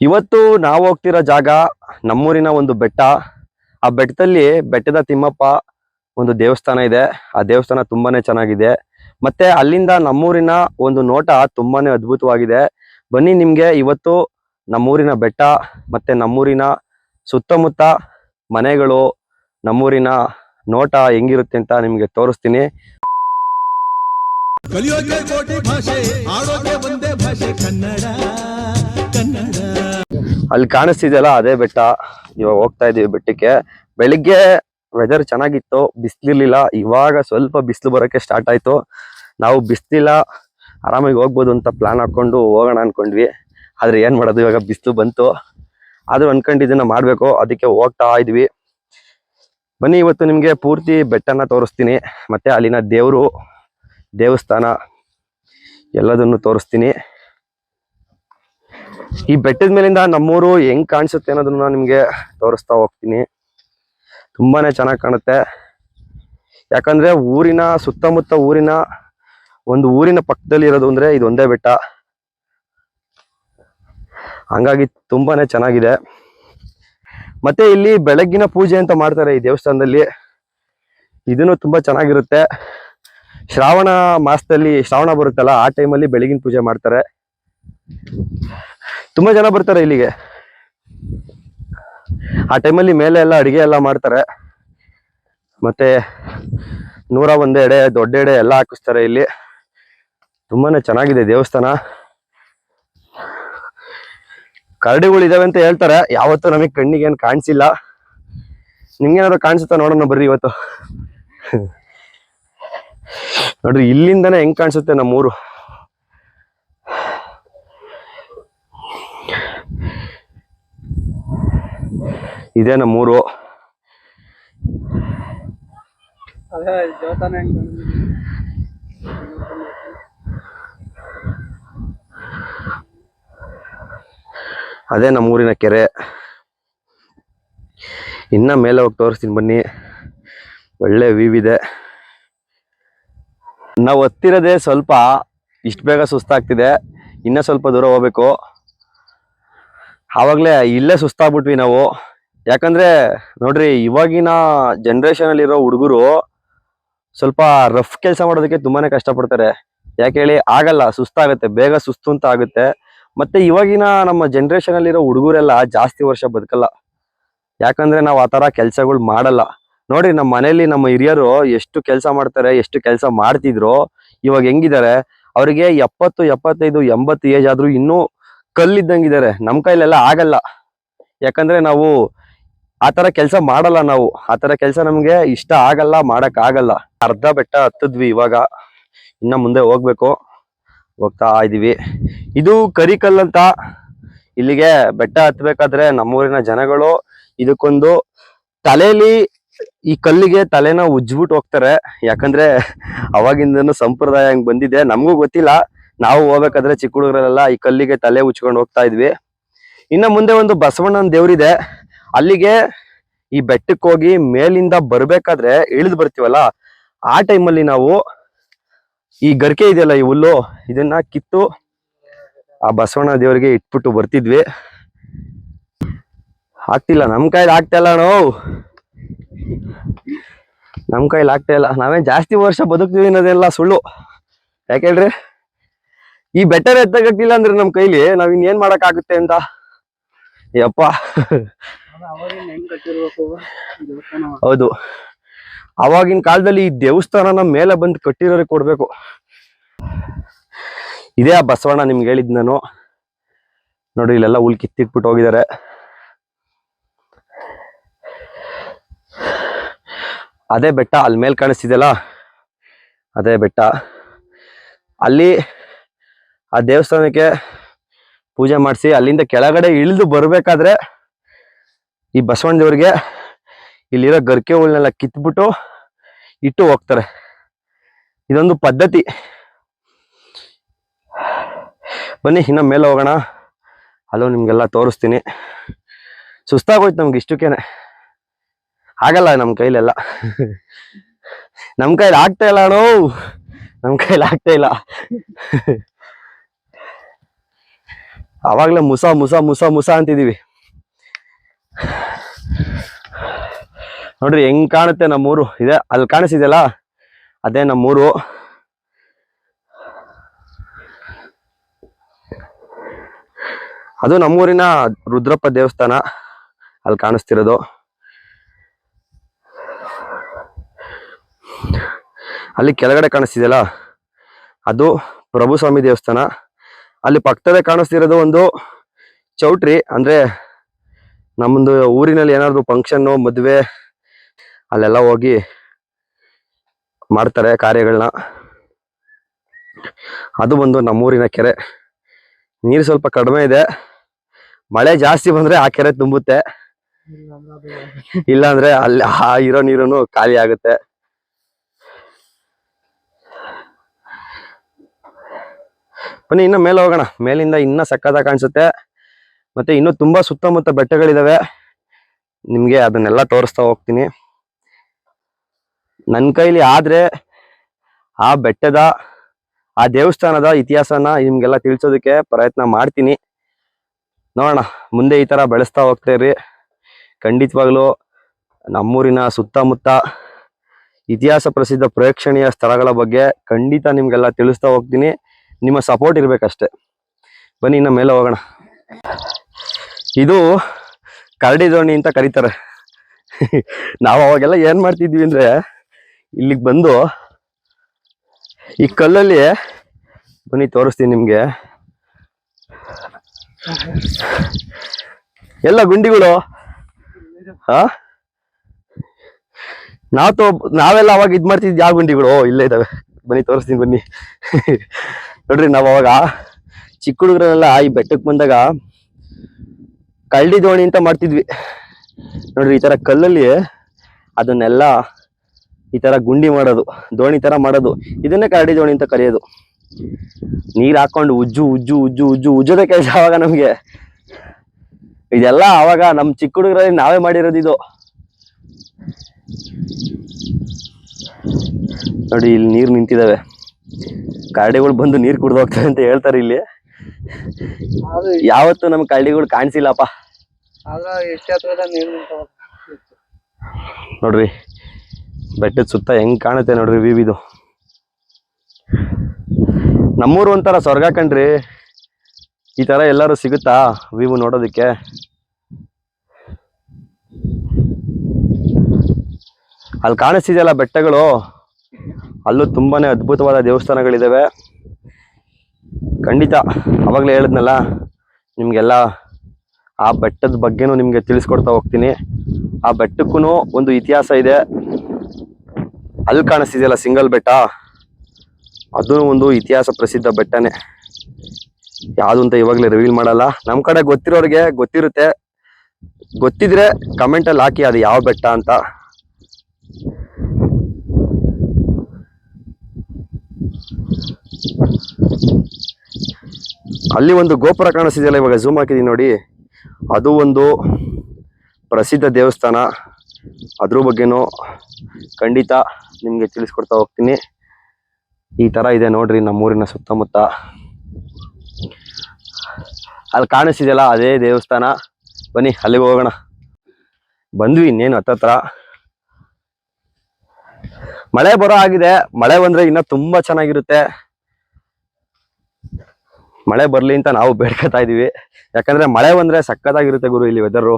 ಇವತ್ತು ನಾವು ಹೋಗ್ತಿರೋ ಜಾಗ ನಮ್ಮೂರಿನ ಒಂದು ಬೆಟ್ಟ. ಆ ಬೆಟ್ಟದಲ್ಲಿ ಬೆಟ್ಟದ ತಿಮ್ಮಪ್ಪ ಒಂದು ದೇವಸ್ಥಾನ ಇದೆ. ಆ ದೇವಸ್ಥಾನ ತುಂಬಾನೇ ಚೆನ್ನಾಗಿದೆ. ಮತ್ತೆ ಅಲ್ಲಿಂದ ನಮ್ಮೂರಿನ ಒಂದು ನೋಟ ತುಂಬಾನೇ ಅದ್ಭುತವಾಗಿದೆ. ಬನ್ನಿ ನಿಮ್ಗೆ ಇವತ್ತು ನಮ್ಮೂರಿನ ಬೆಟ್ಟ, ಮತ್ತೆ ನಮ್ಮೂರಿನ ಸುತ್ತಮುತ್ತ ಮನೆಗಳು, ನಮ್ಮೂರಿನ ನೋಟ ಹೆಂಗಿರುತ್ತೆ ಅಂತ ನಿಮ್ಗೆ ತೋರಿಸ್ತೀನಿ. ಕಲಿಯೋಕೆ ಕೋಟಿ ಭಾಷೆ, ಆಡೋಕೆ ಒಂದೇ ಭಾಷೆ, ಕನ್ನಡ. ಅಲ್ಲಿ ಕಾಣಿಸ್ತಿದೆಯಲ್ಲ ಅದೇ ಬೆಟ್ಟ. ಇವಾಗ ಹೋಗ್ತಾ ಇದೀವಿ ಬೆಟ್ಟಕ್ಕೆ. ಬೆಳಿಗ್ಗೆ ವೆದರ್ ಚೆನ್ನಾಗಿತ್ತು, ಬಿಸ್ಲಿರ್ಲಿಲ್ಲ. ಇವಾಗ ಸ್ವಲ್ಪ ಬಿಸಿಲು ಬರೋಕೆ ಸ್ಟಾರ್ಟ್ ಆಯ್ತು. ನಾವು ಬಿಸ್ಲಿಲ್ಲ, ಆರಾಮಾಗಿ ಹೋಗ್ಬೋದು ಅಂತ ಪ್ಲಾನ್ ಹಾಕೊಂಡು ಹೋಗೋಣ ಅನ್ಕೊಂಡ್ವಿ. ಆದ್ರೆ ಏನ್ ಮಾಡೋದು, ಇವಾಗ ಬಿಸಿಲು ಬಂತು. ಆದ್ರೂ ಅನ್ಕೊಂಡಿದ್ದನ್ನ ಮಾಡಬೇಕು, ಅದಕ್ಕೆ ಹೋಗ್ತಾ ಇದ್ವಿ. ಬನ್ನಿ, ಇವತ್ತು ನಿಮಗೆ ಪೂರ್ತಿ ಬೆಟ್ಟನ ತೋರಿಸ್ತೀನಿ. ಮತ್ತೆ ಅಲ್ಲಿನ ದೇವರು, ದೇವಸ್ಥಾನ, ಎಲ್ಲದನ್ನು ತೋರಿಸ್ತೀನಿ. ಈ ಬೆಟ್ಟದ ಮೇಲಿಂದ ನಮ್ಮೂರು ಹೆಂಗ್ ಕಾಣಿಸುತ್ತೆ ಅನ್ನೋದನ್ನ ನಿಮ್ಗೆ ತೋರಿಸ್ತಾ ಹೋಗ್ತೀನಿ. ತುಂಬಾನೇ ಚೆನ್ನಾಗಿ ಕಾಣುತ್ತೆ. ಯಾಕಂದ್ರೆ ಊರಿನ ಸುತ್ತಮುತ್ತ ಊರಿನ ಒಂದು ಊರಿನ ಪಕ್ಕದಲ್ಲಿ ಇರೋದು ಅಂದ್ರೆ ಇದೊಂದೇ ಬೆಟ್ಟ. ಹಂಗಾಗಿ ತುಂಬಾನೇ ಚೆನ್ನಾಗಿದೆ. ಮತ್ತೆ ಇಲ್ಲಿ ಬೆಳಗ್ಗಿನ ಪೂಜೆ ಅಂತ ಮಾಡ್ತಾರೆ ಈ ದೇವಸ್ಥಾನದಲ್ಲಿ. ಇದನ್ನು ತುಂಬಾ ಚೆನ್ನಾಗಿರುತ್ತೆ. ಶ್ರಾವಣ ಮಾಸದಲ್ಲಿ ಶ್ರಾವಣ ಬರುತ್ತಲ್ಲ, ಆ ಟೈಮಲ್ಲಿ ಬೆಳಗಿನ ಪೂಜೆ ಮಾಡ್ತಾರೆ. ತುಂಬಾ ಜನ ಬರ್ತಾರೆ ಇಲ್ಲಿಗೆ. ಆ ಟೈಮಲ್ಲಿ ಮೇಲೆ ಎಲ್ಲ ಅಡಿಗೆ ಎಲ್ಲ ಮಾಡ್ತಾರೆ. ಮತ್ತೆ ನೂರ ಒಂದು ಎಡೆ, ದೊಡ್ಡ ಎಡೆ ಎಲ್ಲ ಹಾಕಿಸ್ತಾರೆ ಇಲ್ಲಿ. ತುಂಬಾನೇ ಚೆನ್ನಾಗಿದೆ ದೇವಸ್ಥಾನ. ಕರಡಿಗಳು ಇದಾವೆ ಅಂತ ಹೇಳ್ತಾರೆ. ಯಾವತ್ತೂ ನಮಗೆ ಕಣ್ಣಿಗೆ ಏನು ಕಾಣಿಸಿಲ್ಲ. ನಿಮ್ಗೇನಾದ್ರು ಕಾಣಿಸುತ್ತಾ ನೋಡೋಣ ಬರ್ರಿ ಇವತ್ತು. ನೋಡ್ರಿ, ಇಲ್ಲಿಂದನೇ ಹೆಂಗ್ ಕಾಣಿಸುತ್ತೆ ನಮ್ಮೂರು. ಇದೇ ನಮ್ಮೂರು ಅದೇ ನಮ್ಮೂರಿನ ಕೆರೆ. ಇನ್ನ ಮೇಲೆ ಹೋಗಿ ತೋರಿಸ್ತೀನಿ ಬನ್ನಿ. ಒಳ್ಳೆ ವ್ಯೂ ಇದೆ. ನಾವು ಹತ್ತಿರದೇ ಸ್ವಲ್ಪ ಇಷ್ಟು ಬೇಗ ಸುಸ್ತಾಗ್ತಿದೆ. ಇನ್ನೂ ಸ್ವಲ್ಪ ದೂರ ಹೋಗ್ಬೇಕು. ಆವಾಗಲೇ ಇಲ್ಲೇ ಸುಸ್ತಾಗ್ಬಿಟ್ವಿ ನಾವು. ಯಾಕಂದ್ರೆ ನೋಡ್ರಿ, ಇವಾಗಿನ ಜನರೇಷನ್ ಅಲ್ಲಿರೋ ಹುಡುಗರು ಸ್ವಲ್ಪ ರಫ್ ಕೆಲಸ ಮಾಡೋದಕ್ಕೆ ತುಂಬಾನೇ ಕಷ್ಟಪಡ್ತಾರೆ. ಯಾಕೆ ಹೇಳಿ, ಆಗಲ್ಲ, ಸುಸ್ತಾಗುತ್ತೆ, ಬೇಗ ಸುಸ್ತು ಅಂತ ಆಗುತ್ತೆ. ಮತ್ತೆ ಇವಾಗಿನ ನಮ್ಮ ಜನರೇಷನ್ ಅಲ್ಲಿರೋ ಹುಡುಗರೆಲ್ಲ ಜಾಸ್ತಿ ವರ್ಷ ಬದುಕಲ್ಲ. ಯಾಕಂದ್ರೆ ನಾವು ಆ ತರ ಕೆಲ್ಸಗಳು ಮಾಡಲ್ಲ. ನೋಡ್ರಿ ನಮ್ಮ ಮನೇಲಿ ನಮ್ಮ ಹಿರಿಯರು ಎಷ್ಟು ಕೆಲಸ ಮಾಡ್ತಾರೆ, ಎಷ್ಟು ಕೆಲಸ ಮಾಡ್ತಿದ್ರು, ಇವಾಗ ಹೆಂಗಿದ್ದಾರೆ ಅವರಿಗೆ ಎಪ್ಪತ್ತು, ಎಪ್ಪತ್ತೈದು, ಎಂಬತ್ತು ಏಜ್ ಆದ್ರೂ ಇನ್ನೂ ಕಲ್ಲಿದ್ದಂಗಿದ್ದಾರೆ ನಮ್ ಕೈಲೆಲ್ಲ ಆಗಲ್ಲ. ಯಾಕಂದ್ರೆ ನಾವು ಆ ತರ ಕೆಲಸ ಮಾಡಲ್ಲ ನಾವು. ಆ ತರ ಕೆಲಸ ನಮ್ಗೆ ಇಷ್ಟ ಆಗಲ್ಲ, ಮಾಡಕ್ ಆಗಲ್ಲ. ಅರ್ಧ ಬೆಟ್ಟ ಹತ್ತದ್ವಿ ಇವಾಗ. ಇನ್ನ ಮುಂದೆ ಹೋಗ್ಬೇಕು. ಹೋಗ್ತಾ ಇದೀವಿ. ಇದು ಕರಿಕಲ್ ಅಂತ. ಇಲ್ಲಿಗೆ ಬೆಟ್ಟ ಹತ್ಬೇಕಾದ್ರೆ ನಮ್ಮೂರಿನ ಜನಗಳು ಇದಕ್ಕೊಂದು ತಲೆಯಲ್ಲಿ ಈ ಕಲ್ಲಿಗೆ ತಲೆನ ಉಜ್ಬಿಟ್ಟು ಹೋಗ್ತಾರೆ. ಯಾಕಂದ್ರೆ ಅವಾಗಿಂದನು ಸಂಪ್ರದಾಯ ಹಂಗ್ ಬಂದಿದೆ. ನಮಗೂ ಗೊತ್ತಿಲ್ಲ. ನಾವು ಹೋಗ್ಬೇಕಾದ್ರೆ ಚಿಕ್ಕ ಹುಡುಗರಲ್ಲೆಲ್ಲ ಈ ಕಲ್ಲಿಗೆ ತಲೆ ಉಚ್ಕೊಂಡು ಹೋಗ್ತಾ ಇದ್ವಿ. ಇನ್ನ ಮುಂದೆ ಒಂದು ಬಸವಣ್ಣನ ದೇವ್ರಿದೆ. ಅಲ್ಲಿಗೆ ಈ ಬೆಟ್ಟಕ್ಕೆ ಹೋಗಿ ಮೇಲಿಂದ ಬರ್ಬೇಕಾದ್ರೆ ಇಳಿದು ಬರ್ತೀವಲ್ಲ, ಆ ಟೈಮಲ್ಲಿ ನಾವು ಈ ಗರ್ಕೆ ಇದೆಯಲ್ಲ ಈ ಹುಲ್ಲು, ಇದನ್ನ ಕಿತ್ತು ಆ ಬಸವಣ್ಣ ದೇವರಿಗೆ ಇಟ್ಬಿಟ್ಟು ಬರ್ತಿದ್ವಿ. ಆಗ್ತಿಲ್ಲ, ನಮ್ ಕೈಲಿ ಆಗ್ತಾ ಇಲ್ಲ ನಾವು ನಮ್ ಕೈಲಿ ಆಗ್ತಾ ಇಲ್ಲ ನಾವೇನ್ ಜಾಸ್ತಿ ವರ್ಷ ಬದುಕ್ತೀವಿ ಅನ್ನೋದೆಲ್ಲ ಸುಳ್ಳು. ಯಾಕೆ ಹೇಳ್ರಿ? ಈ ಬೆಟ್ಟರ್ ಎತ್ತಗಟ್ಟಿಲ್ಲ ಅಂದ್ರೆ ನಮ್ ಕೈಲಿ ನಾವ್ ಇನ್ನೇನ್ ಮಾಡಕ್ ಆಗುತ್ತೆ ಅಂತ? ಯಪ್ಪ. ಹೌದು. ಅವಾಗಿನ ಕಾಲದಲ್ಲಿ ಈ ದೇವಸ್ಥಾನನ ಮೇಲೆ ಬಂದು ಕಟ್ಟಿರೋರಿಗೆ ಕೊಡ್ಬೇಕು. ಇದೇ ಆ ಬಸವಣ್ಣ ನಿಮ್ಗೆ ಹೇಳಿದ್ ನಾನು. ನೋಡಿ ಇಲ್ಲೆಲ್ಲ ಉಲ್ ಕಿತ್ತಿಟ್ಬಿಟ್ಟು ಹೋಗಿದ್ದಾರೆ ಅದೇ ಬೆಟ್ಟ ಅಲ್ಲಿ ಮೇಲೆ ಕಾಣಿಸ್ತಿದೆಯಲ್ಲ? ಅದೇ ಬೆಟ್ಟ. ಅಲ್ಲಿ ಆ ದೇವಸ್ಥಾನಕ್ಕೆ ಪೂಜೆ ಮಾಡಿಸಿ ಅಲ್ಲಿಂದ ಕೆಳಗಡೆ ಇಳಿದು ಬರ್ಬೇಕಾದ್ರೆ ಈ ಬಸವಣ್ಣ ದೇವ್ರಿಗೆ ಇಲ್ಲಿರೋ ಗರ್ಕೆ ಹುಲ್ನೆಲ್ಲ ಕಿತ್ಬಿಟ್ಟು ಇಟ್ಟು ಹೋಗ್ತಾರೆ. ಇದೊಂದು ಪದ್ಧತಿ. ಬನ್ನಿ, ಇನ್ನ ಮೇಲೆ ಹೋಗೋಣ. ಅಲ್ಲೋ ನಿಮಗೆಲ್ಲ ತೋರಿಸ್ತೀನಿ. ಸುಸ್ತಾಗೋಯ್ತು ನಮ್ಗೆ ಇಷ್ಟಕ್ಕೇನೆ. ಆಗಲ್ಲ ನಮ್ಮ ಕೈಲೆಲ್ಲ. ನಮ್ಮ ಕೈಲಿ ಆಗ್ತಾ ಇಲ್ಲ ಅಣ್ಣ. ನಮ್ಮ ಕೈಲಿ ಆಗ್ತಾ ಇಲ್ಲ. ಆವಾಗಲೇ ಮುಸ ಮುಸ ಮುಸ ಮುಸ ಅಂತಿದೀವಿ. ನೋಡ್ರಿ ಹೆಂಗ್ ಕಾಣುತ್ತೆ ನಮ್ಮೂರು ಇದೆ, ಅಲ್ಲಿ ಕಾಣಿಸಿದೆಯಲ್ಲ? ಅದೇ ನಮ್ಮೂರು ಅದು ನಮ್ಮೂರಿನ ರುದ್ರಪ್ಪ ದೇವಸ್ಥಾನ. ಅಲ್ಲಿ ಕಾಣಿಸ್ತಿರೋದು. ಅಲ್ಲಿ ಕೆಳಗಡೆ ಕಾಣಿಸ್ತಿದೆಯಲ್ಲ? ಅದು ಪ್ರಭು ಸ್ವಾಮಿ ದೇವಸ್ಥಾನ. ಅಲ್ಲಿ ಪಕ್ಕದಲ್ಲೇ ಕಾಣಿಸ್ತಿರೋದು ಒಂದು ಚೌಟ್ರಿ. ಅಂದ್ರೆ ನಮ್ಮದು ಊರಿನಲ್ಲಿ ಏನಾದ್ರು ಫಂಕ್ಷನ್ನು ಮದುವೆ, ಅಲ್ಲೆಲ್ಲ ಹೋಗಿ ಮಾಡ್ತಾರೆ ಕಾರ್ಯಗಳನ್ನ. ಅದು ಬಂದು ನಮ್ಮೂರಿನ ಕೆರೆ. ನೀರು ಸ್ವಲ್ಪ ಕಡಿಮೆ ಇದೆ. ಮಳೆ ಜಾಸ್ತಿ ಬಂದ್ರೆ ಆ ಕೆರೆ ತುಂಬುತ್ತೆ. ಇಲ್ಲಾಂದ್ರೆ ಅಲ್ಲಿ ಆ ಇರೋ ನೀರುನು ಖಾಲಿ ಆಗುತ್ತೆ. ಬನ್ನಿ, ಇನ್ನ ಮೇಲೆ ಹೋಗೋಣ. ಮೇಲಿಂದ ಇನ್ನ ಸಕ್ಕತ್ತಾಗಿ ಕಾಣಿಸುತ್ತೆ. ಮತ್ತೆ ಇನ್ನು ತುಂಬಾ ಸುತ್ತಮುತ್ತ ಬೆಟ್ಟಗಳಿದಾವೆ. ನಿಮ್ಗೆ ಅದನ್ನೆಲ್ಲ ತೋರಿಸ್ತಾ ಹೋಗ್ತೀನಿ. ನನ್ನ ಕೈಲಿ ಆದ್ರೆ ಆ ಬೆಟ್ಟದ, ಆ ದೇವಸ್ಥಾನದ ಇತಿಹಾಸನ ನಿಮ್ಗೆಲ್ಲ ತಿಳಿಸೋದಕ್ಕೆ ಪ್ರಯತ್ನ ಮಾಡ್ತೀನಿ. ನೋಡೋಣ, ಮುಂದೆ ಈ ತರ ಬೆಳೆಸ್ತಾ ಹೋಗ್ತಾ ಇರಿ ಖಂಡಿತವಾಗ್ಲೂ ನಮ್ಮೂರಿನ ಸುತ್ತಮುತ್ತ ಇತಿಹಾಸ ಪ್ರಸಿದ್ಧ ಪ್ರೇಕ್ಷಣೀಯ ಸ್ಥಳಗಳ ಬಗ್ಗೆ ಖಂಡಿತ ನಿಮ್ಗೆಲ್ಲ ತಿಳಿಸ್ತಾ ಹೋಗ್ತೀನಿ. ನಿಮ್ಮ ಸಪೋರ್ಟ್ ಇರ್ಬೇಕಷ್ಟೆ. ಬನ್ನಿ, ಇನ್ನ ಮೇಲೆ ಹೋಗೋಣ. ಇದು ಕರಡಿ ದೋಣಿ ಅಂತ ಕರೀತಾರೆ. ನಾವು ಅವಾಗೆಲ್ಲ ಏನು ಮಾಡ್ತಿದ್ವಿ ಅಂದರೆ ಇಲ್ಲಿಗೆ ಬಂದು ಈ ಕಲ್ಲಲ್ಲಿ ಬನ್ನಿ ತೋರಿಸ್ತೀನಿ ನಿಮಗೆ. ಎಲ್ಲ ಗುಂಡಿಗಳು? ಹಾ? ನಾವು ತೋ ನಾವೆಲ್ಲ ಅವಾಗ ಇದು ಮಾಡ್ತಿದ್ವಿ ಯಾವ ಗುಂಡಿಗಳು? ಇಲ್ಲೇ ಇದ್ದಾವೆ ಬನ್ನಿ ತೋರಿಸ್ತೀನಿ ಬನ್ನಿ. ನೋಡ್ರಿ, ನಾವು ಅವಾಗ ಚಿಕ್ಕ ಹುಡುಗರೆಲ್ಲ ಈ ಬೆಟ್ಟಕ್ಕೆ ಬಂದಾಗ ಕಳ್ಳಿ ದೋಣಿ ಅಂತ ಮಾಡ್ತಿದ್ವಿ. ನೋಡ್ರಿ ಈ ತರ ಕಲ್ಲಲ್ಲಿ ಅದನ್ನೆಲ್ಲ ಈ ತರ ಗುಂಡಿ ಮಾಡೋದು ದೋಣಿ ತರ ಮಾಡೋದು. ಇದನ್ನೇ ಕರಡಿ ದೋಣಿ ಅಂತ ಕರೆಯೋದು. ನೀರ್ ಹಾಕೊಂಡು ಉಜ್ಜು ಉಜ್ಜು ಉಜ್ಜು ಉಜ್ಜು ಉಜ್ಜೋದೇ ಕೆಲಸ ಅವಾಗ ನಮ್ಗೆ. ಇದೆಲ್ಲ ಅವಾಗ ನಮ್ ಚಿಕ್ಕ ಹುಡುಗರಲ್ಲಿ ನಾವೇ ಮಾಡಿರೋದು ಇದು. ನೋಡಿ ಇಲ್ಲಿ ನೀರ್ ನಿಂತಿದಾವೆ. ಕರಡಿಗಳು ಬಂದು ನೀರ್ ಕುಡ್ದು ಹೋಗ್ತವೆ ಅಂತ ಹೇಳ್ತಾರೆ ಇಲ್ಲಿ. ಯಾವತ್ತು ನಮ್ ಕರಡಿಗಳು ಕಾಣಿಸಿಲ್ಲಪ್ಪ. ನೋಡ್ರಿ, ಬೆಟ್ಟದ ಸುತ್ತ ಹೆಂಗ್ ಕಾಣುತ್ತೆ ನೋಡ್ರಿ ವಿವಿದು ನಮ್ಮೂರು ಒಂಥರ ಸ್ವರ್ಗ ಕಣ್ರಿ. ಈ ತರ ಎಲ್ಲಾರು ಸಿಗುತ್ತಾ ವಿವು ನೋಡೋದಕ್ಕೆ? ಅಲ್ಲಿ ಕಾಣಿಸ್ತಿದೆಯಲ್ಲ ಬೆಟ್ಟಗಳು? ಅಲ್ಲೂ ತುಂಬಾನೇ ಅದ್ಭುತವಾದ ದೇವಸ್ಥಾನಗಳಿದ್ದಾವೆ ಖಂಡಿತ, ಅವಾಗಲೇ ಹೇಳಿದ್ನಲ್ಲ, ನಿಮ್ಗೆಲ್ಲ ಆ ಬೆಟ್ಟದ ಬಗ್ಗೆನೂ ನಿಮಗೆ ತಿಳಿಸ್ಕೊಡ್ತಾ ಹೋಗ್ತೀನಿ. ಆ ಬೆಟ್ಟಕ್ಕೂ ಒಂದು ಇತಿಹಾಸ ಇದೆ. ಅಲ್ಲಿ ಕಾಣಿಸ್ತಿದೆಯಲ್ಲ ಸಿಂಗಲ್ ಬೆಟ್ಟ? ಅದು ಒಂದು ಇತಿಹಾಸ ಪ್ರಸಿದ್ಧ ಬೆಟ್ಟನೇ. ಯಾವುದು ಅಂತ ಇವಾಗಲೇ ರಿವೀಲ್ ಮಾಡಲ್ಲ. ನಮ್ಮ ಕಡೆ ಗೊತ್ತಿರೋರಿಗೆ ಗೊತ್ತಿರುತ್ತೆ. ಗೊತ್ತಿದ್ರೆ ಕಮೆಂಟಲ್ಲಿ ಹಾಕಿ ಅದು ಯಾವ ಬೆಟ್ಟ ಅಂತ. ಅಲ್ಲಿ ಒಂದು ಗೋಪುರ ಕಾಣಿಸ್ತಿದೆಯಲ್ಲ ಇವಾಗ? ಝೂಮ್ ಹಾಕಿದೀನಿ ನೋಡಿ. ಅದು ಒಂದು ಪ್ರಸಿದ್ಧ ದೇವಸ್ಥಾನ. ಅದ್ರ ಬಗ್ಗೆನೂ ಖಂಡಿತ ನಿಮಗೆ ತಿಳಿಸ್ಕೊಡ್ತಾ ಹೋಗ್ತೀನಿ. ಈ ಥರ ಇದೆ ನೋಡ್ರಿ ನಮ್ಮೂರಿನ ಸುತ್ತಮುತ್ತ. ಅಲ್ಲಿ ಕಾಣಿಸ್ತಿದೆಯಲ್ಲ ಅದೇ ದೇವಸ್ಥಾನ. ಬನ್ನಿ, ಅಲ್ಲಿಗೆ ಹೋಗೋಣ. ಬಂದ್ವಿ ಇನ್ನೇನು ಹತ್ತತ್ರ. ಮಳೆ ಬರೋ ಆಗಿದೆ. ಮಳೆ ಬಂದರೆ ಇನ್ನೂ ತುಂಬ ಚೆನ್ನಾಗಿರುತ್ತೆ. ಮಳೆ ಬರ್ಲಿ ಅಂತ ನಾವು ಬೇಡ್ಕೊತಾ ಇದೀವಿ. ಯಾಕಂದ್ರೆ ಮಳೆ ಬಂದ್ರೆ ಸಕ್ಕತ್ತಾಗಿರುತ್ತೆ ಗುರು ಇಲ್ಲಿ ವೆದರು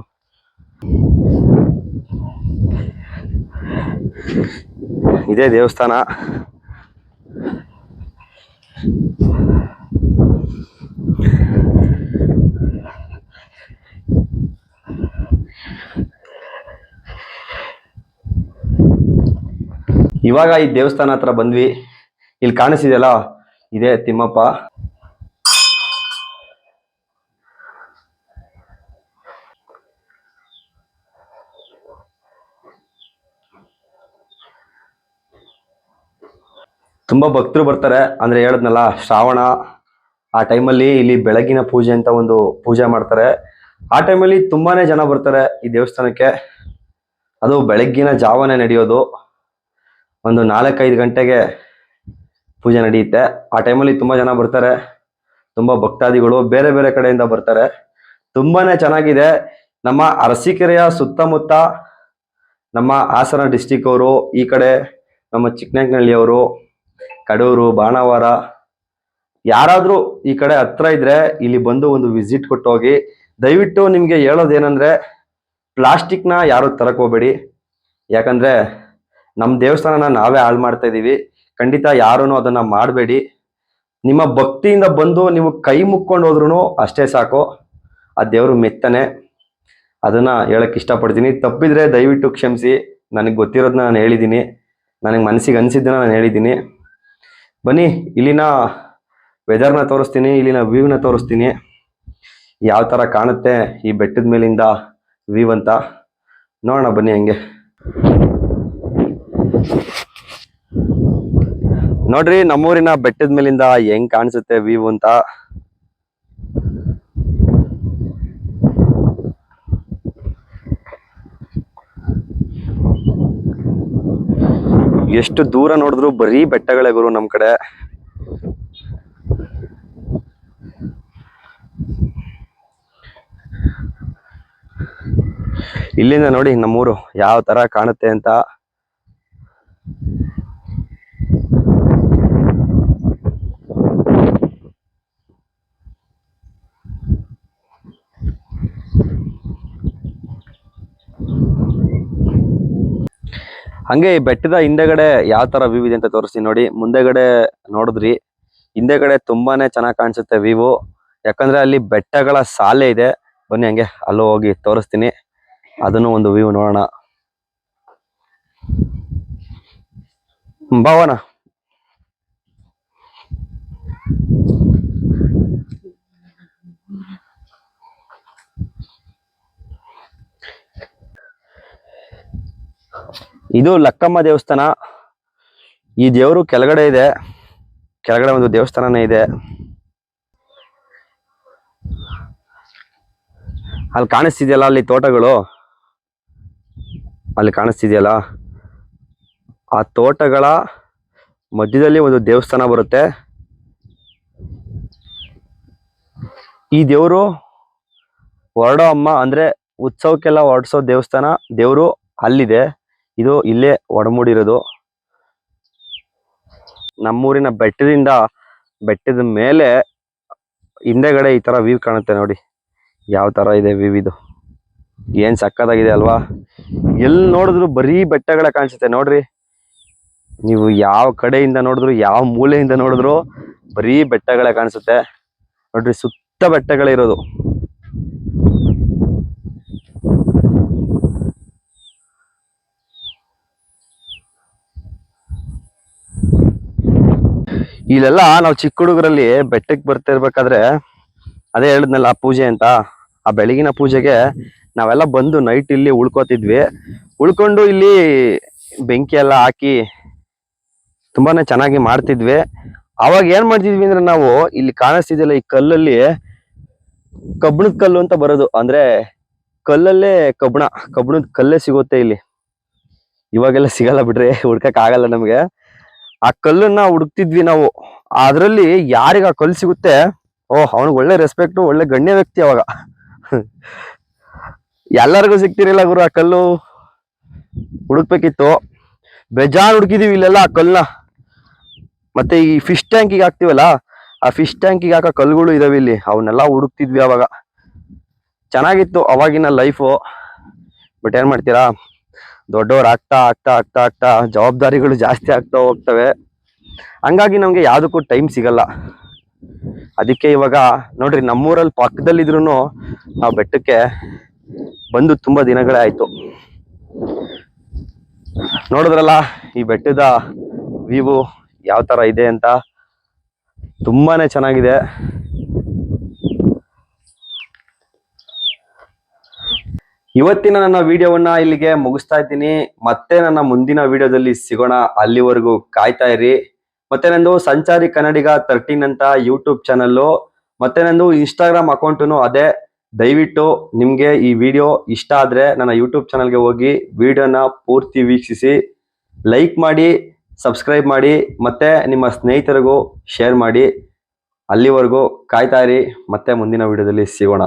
ಇದೇ ದೇವಸ್ಥಾನ. ಇವಾಗ ಈ ದೇವಸ್ಥಾನ ಹತ್ರ ಬಂದ್ವಿ. ಇಲ್ಲಿ ಕಾಣಿಸಿದೆಯಲ್ಲ? ಇದೇ ತಿಮ್ಮಪ್ಪ. ತುಂಬಾ ಭಕ್ತರು ಬರ್ತಾರೆ. ಅಂದ್ರೆ ಹೇಳದ್ನಲ್ಲ, ಶ್ರಾವಣ, ಆ ಟೈಮಲ್ಲಿ ಇಲ್ಲಿ ಬೆಳಗಿನ ಪೂಜೆ ಅಂತ ಒಂದು ಪೂಜೆ ಮಾಡ್ತಾರೆ. ಆ ಟೈಮಲ್ಲಿ ತುಂಬಾನೇ ಜನ ಬರ್ತಾರೆ ಈ ದೇವಸ್ಥಾನಕ್ಕೆ. ಅದು ಬೆಳಗ್ಗಿನ ಜಾವನೇ ನಡೆಯೋದು. ಒಂದು ನಾಲ್ಕೈದು ಗಂಟೆಗೆ ಪೂಜೆ ನಡೆಯುತ್ತೆ. ಆ ಟೈಮಲ್ಲಿ ತುಂಬ ಜನ ಬರ್ತಾರೆ. ತುಂಬ ಭಕ್ತಾದಿಗಳು ಬೇರೆ ಬೇರೆ ಕಡೆಯಿಂದ ಬರ್ತಾರೆ. ತುಂಬಾ ಚೆನ್ನಾಗಿದೆ. ನಮ್ಮ ಅರಸೀಕೆರೆಯ ಸುತ್ತಮುತ್ತ ನಮ್ಮ ಹಾಸನ ಡಿಸ್ಟಿಕ್ ಅವರು, ಈ ಕಡೆ ನಮ್ಮ ಚಿಕ್ಕನಹಳ್ಳಿಯವರು ಕಡೂರು, ಬಾಣಾವರ, ಯಾರಾದರೂ ಈ ಕಡೆ ಹತ್ರ ಇದ್ರೆ ಇಲ್ಲಿ ಬಂದು ಒಂದು ವಿಸಿಟ್ ಕೊಟ್ಟು ಹೋಗಿ ದಯವಿಟ್ಟು ನಿಮಗೆ ಹೇಳೋದೇನೆಂದರೆ ಪ್ಲಾಸ್ಟಿಕ್ನ ಯಾರು ಹೋಗ್ಬೇಡಿ. ಯಾಕಂದ್ರೆ ನಮ್ಮ ದೇವಸ್ಥಾನನ ನಾವೇ ಹಾಳು ಮಾಡ್ತಾ ಇದೀವಿ. ಖಂಡಿತ ಯಾರೂ ಅದನ್ನು ಮಾಡಬೇಡಿ. ನಿಮ್ಮ ಭಕ್ತಿಯಿಂದ ಬಂದು ನೀವು ಕೈ ಮುಕ್ಕೊಂಡು ಹೋದ್ರೂ ಅಷ್ಟೇ ಸಾಕು. ಆ ದೇವರು ಮೆತ್ತನೆ. ಅದನ್ನು ಹೇಳಕ್ ಇಷ್ಟಪಡ್ತೀನಿ. ತಪ್ಪಿದರೆ ದಯವಿಟ್ಟು ಕ್ಷಮಿಸಿ. ನನಗೆ ಗೊತ್ತಿರೋದನ್ನ ನಾನು ಹೇಳಿದ್ದೀನಿ. ನನಗೆ ಮನಸ್ಸಿಗೆ ಅನಿಸಿದ್ದನ್ನ ನಾನು ಹೇಳಿದ್ದೀನಿ. ಬನ್ನಿ, ಇಲ್ಲಿನ ವೆದರ್ನ ತೋರಿಸ್ತೀನಿ, ಇಲ್ಲಿನ ವ್ಯೂವ್ನ ತೋರಿಸ್ತೀನಿ. ಯಾವ ಥರ ಕಾಣುತ್ತೆ ಈ ಬೆಟ್ಟದ ಮೇಲಿಂದ ವ್ಯೂ ಅಂತ. ನೋಡೋಣ, ಬನ್ನಿ ಹಂಗೆ. ನೋಡ್ರಿ, ನಮ್ಮೂರಿನ ಬೆಟ್ಟದ ಮೇಲಿಂದ ಹೆಂಗ್ ಕಾಣಿಸುತ್ತೆ ವ್ಯೂ ಅಂತ. ಎಷ್ಟು ದೂರ ನೋಡಿದ್ರು ಬರೀ ಬೆಟ್ಟಗಳೇ ಗುರು ನಮ್ಮ ಕಡೆ. ಇಲ್ಲಿಂದ ನೋಡಿ ನಮ್ಮೂರು ಯಾವ ತರ ಕಾಣುತ್ತೆ ಅಂತ. ಹಂಗೆ ಈ ಬೆಟ್ಟದ ಹಿಂದೆಗಡೆ ಯಾವ ತರ ವ್ಯೂ ಇದೆ ಅಂತ ತೋರಿಸ್ತೀನಿ ನೋಡಿ. ಮುಂದೆಗಡೆ ನೋಡಿದ್ರಿ. ಹಿಂದೆಗಡೆ ತುಂಬಾನೇ ಚೆನ್ನಾಗಿ ಕಾಣಿಸುತ್ತೆ ವ್ಯೂ ಯಾಕಂದ್ರೆ ಅಲ್ಲಿ ಬೆಟ್ಟಗಳ ಸಾಲೆ ಇದೆ. ಬನ್ನಿ ಹಂಗೆ ಅಲ್ಲೂ ಹೋಗಿ ತೋರಿಸ್ತೀನಿ. ಅದನ್ನು ಒಂದು ವ್ಯೂ ನೋಡೋಣ. ಭಾವನ ಇದು ಲಕ್ಕಮ್ಮ ದೇವಸ್ಥಾನ. ಈ ದೇವರು ಕೆಳಗಡೆ ಇದೆ. ಕೆಳಗಡೆ ಒಂದು ದೇವಸ್ಥಾನನೇ ಇದೆ. ಅಲ್ಲಿ ಕಾಣಿಸ್ತಿದೆಯಲ್ಲ ಅಲ್ಲಿ ತೋಟಗಳು? ಅಲ್ಲಿ ಕಾಣಿಸ್ತಿದೆಯಲ್ಲ? ಆ ತೋಟಗಳ ಮಧ್ಯದಲ್ಲಿ ಒಂದು ದೇವಸ್ಥಾನ ಬರುತ್ತೆ. ಈ ದೇವರು ಹೊರಡೋ ಅಮ್ಮ ಅಂದ್ರೆ ಉತ್ಸವಕ್ಕೆಲ್ಲ ಹೊರಡಿಸೋ ದೇವಸ್ಥಾನ ದೇವರು ಅಲ್ಲಿದೆ. ಇದು ಇಲ್ಲೇ ಒಡಮೂಡಿರೋದು. ನಮ್ಮೂರಿನ ಬೆಟ್ಟದಿಂದ ಬೆಟ್ಟದ ಮೇಲೆ ಹಿಂದೆಗಡೆ ಈ ತರ ವ್ಯೂ ಕಾಣುತ್ತೆ ನೋಡಿ. ಯಾವ ತರ ಇದೆ ವ್ಯೂ ಇದು. ಏನ್ ಸಕ್ಕತ್ತಾಗಿದೆ ಅಲ್ವಾ? ಎಲ್ಲಿ ನೋಡಿದ್ರು ಬರೀ ಬೆಟ್ಟಗಳೇ ಕಾಣಿಸುತ್ತೆ ನೋಡ್ರಿ. ನೀವು ಯಾವ ಕಡೆಯಿಂದ ನೋಡಿದ್ರು, ಯಾವ ಮೂಲೆಯಿಂದ ನೋಡಿದ್ರು ಬರೀ ಬೆಟ್ಟಗಳೇ ಕಾಣಿಸುತ್ತೆ. ನೋಡ್ರಿ ಸುತ್ತ ಬೆಟ್ಟಗಳೇ ಇಲ್ಲೆಲ್ಲ ನಾವು ಚಿಕ್ಕ ಹುಡುಗರಲ್ಲಿ ಬೆಟ್ಟಕ್ಕೆ ಬರ್ತಾ ಇರ್ಬೇಕಾದ್ರೆ ಅದೇ ಹೇಳಿದ್ನಲ್ಲ ಆ ಪೂಜೆ ಅಂತ. ಆ ಬೆಳಗಿನ ಪೂಜೆಗೆ ನಾವೆಲ್ಲ ಬಂದು ನೈಟ್ ಇಲ್ಲಿ ಉಳ್ಕೋತಿದ್ವಿ. ಉಳ್ಕೊಂಡು ಇಲ್ಲಿ ಬೆಂಕಿ ಎಲ್ಲ ಹಾಕಿ ತುಂಬಾನೇ ಚೆನ್ನಾಗಿ ಮಾಡ್ತಿದ್ವಿ. ಅವಾಗ ಏನ್ ಮಾಡ್ತಿದ್ವಿ ಅಂದ್ರೆ ನಾವು ಇಲ್ಲಿ ಕಾಣಿಸ್ತಿದ್ದಿಲ್ಲ ಈ ಕಲ್ಲಲ್ಲಿ ಕಬ್ಬಣದ ಕಲ್ಲು ಅಂತ ಬರೋದು. ಅಂದ್ರೆ ಕಲ್ಲಲ್ಲೇ ಕಬ್ಬಣ ಕಬ್ಬಣದ ಕಲ್ಲೇ ಸಿಗುತ್ತೆ ಇಲ್ಲಿ. ಇವಾಗೆಲ್ಲ ಸಿಗಲ್ಲ ಬಿಡ್ರಿ, ಹುಡ್ಕಕ್ ಆಗಲ್ಲ ನಮ್ಗೆ. ಆ ಕಲ್ಲನ್ನ ಹುಡುಕ್ತಿದ್ವಿ ನಾವು. ಅದರಲ್ಲಿ ಯಾರಿಗ ಆ ಕಲ್ಲು ಸಿಗುತ್ತೆ? ಓಹ್, ಅವನಿಗೆ ಒಳ್ಳೆ ರೆಸ್ಪೆಕ್ಟ್ ಒಳ್ಳೆ ಗಣ್ಯ ವ್ಯಕ್ತಿ ಅವಾಗ. ಎಲ್ಲರಿಗೂ ಸಿಗ್ತಿರಲಿಲ್ಲ ಗುರು ಆ ಕಲ್ಲು. ಹುಡುಕ್ಬೇಕಿತ್ತು. ಬೇಜಾನ್ ಹುಡುಕಿದೀವಿ ಇಲ್ಲೆಲ್ಲ ಆ ಕಲ್ಲನ್ನ ಮತ್ತೆ ಈ ಫಿಶ್ ಟ್ಯಾಂಕಿಗೆ ಹಾಕ್ತಿವಲ್ಲ, ಆ ಫಿಶ್ ಟ್ಯಾಂಕಿಗೆ ಹಾಕೋ ಕಲ್ಲುಗಳು ಇದಾವೆ ಇಲ್ಲಿ. ಅವನ್ನೆಲ್ಲ ಹುಡುಕ್ತಿದ್ವಿ ಅವಾಗ. ಚೆನ್ನಾಗಿತ್ತು ಅವಾಗಿನ ಲೈಫು ಬಟ್ ಏನು ಮಾಡ್ತೀರಾ? ದೊಡ್ಡವ್ರು ಆಗ್ತಾ ಆಗ್ತಾ ಆಗ್ತಾ ಆಗ್ತಾ ಜವಾಬ್ದಾರಿಗಳು ಜಾಸ್ತಿ ಆಗ್ತಾ ಹೋಗ್ತವೆ. ಹಂಗಾಗಿ ನಮಗೆ ಯಾವುದಕ್ಕೂ ಟೈಮ್ ಸಿಗಲ್ಲ. ಅದಕ್ಕೆ ಇವಾಗ ನೋಡ್ರಿ ನಮ್ಮೂರಲ್ಲಿ ಪಕ್ಕದಲ್ಲಿದ್ರು ನಾವು ಬೆಟ್ಟಕ್ಕೆ ಬಂದು ತುಂಬ ದಿನಗಳೇ ಆಯಿತು. ನೋಡಿದ್ರಲ್ಲ, ಈ ಬೆಟ್ಟದ ವ್ಯೂ ಯಾವ ಥರ ಇದೆ ಅಂತ ತುಂಬಾ ಚೆನ್ನಾಗಿದೆ. ಇವತ್ತಿನ ನನ್ನ ವಿಡಿಯೋವನ್ನ ಇಲ್ಲಿಗೆ ಮುಗಿಸ್ತಾ ಇದ್ದೀನಿ. ಮತ್ತೆ ನನ್ನ ಮುಂದಿನ ವಿಡಿಯೋದಲ್ಲಿ ಸಿಗೋಣ. ಅಲ್ಲಿವರೆಗೂ ಕಾಯ್ತಾ ಇರಿ. ಮತ್ತೆ ನಂದು ಸಂಚಾರಿ ಕನ್ನಡಿಗ ತರ್ಟೀನ್ ಅಂತ ಯೂಟ್ಯೂಬ್ ಚಾನಲ್ಲು ಮತ್ತೆ ನಂದು ಇನ್ಸ್ಟಾಗ್ರಾಮ್ ಅಕೌಂಟು ಅದೇ. ದಯವಿಟ್ಟು ನಿಮಗೆ ಈ ವಿಡಿಯೋ ಇಷ್ಟ ಆದ್ರೆ ನನ್ನ ಯೂಟ್ಯೂಬ್ ಚಾನಲ್ಗೆ ಹೋಗಿ ವಿಡಿಯೋನ ಪೂರ್ತಿ ವೀಕ್ಷಿಸಿ. ಲೈಕ್ ಮಾಡಿ ಸಬ್ಸ್ಕ್ರೈಬ್ ಮಾಡಿ, ಮತ್ತೆ ನಿಮ್ಮ ಸ್ನೇಹಿತರಿಗೂ ಶೇರ್ ಮಾಡಿ. ಅಲ್ಲಿವರೆಗೂ ಕಾಯ್ತಾ ಇರಿ. ಮತ್ತೆ ಮುಂದಿನ ವಿಡಿಯೋದಲ್ಲಿ ಸಿಗೋಣ.